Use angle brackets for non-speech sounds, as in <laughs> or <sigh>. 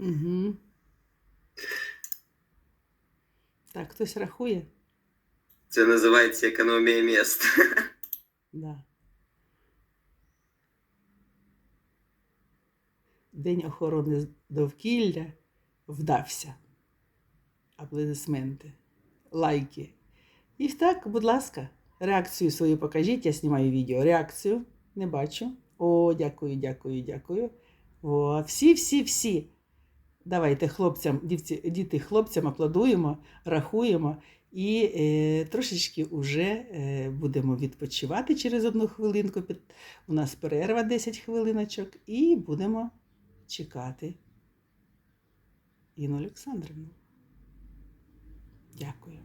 Угу. Так, хтось рахує? Це називається економія міст. <laughs> Да. День охорони довкілля вдався. Аплодисменти, лайки. І так, будь ласка, реакцію свою покажіть. Я знімаю відео. Реакцію не бачу. О, дякую, дякую, дякую. О, всі, всі, всі. Давайте хлопцям, дівці, діти, хлопцям аплодуємо, рахуємо і е, трошечки вже е, будемо відпочивати через одну хвилинку. У нас перерва 10 хвилиночок, і будемо чекати Інну Олександрівну. Дякую.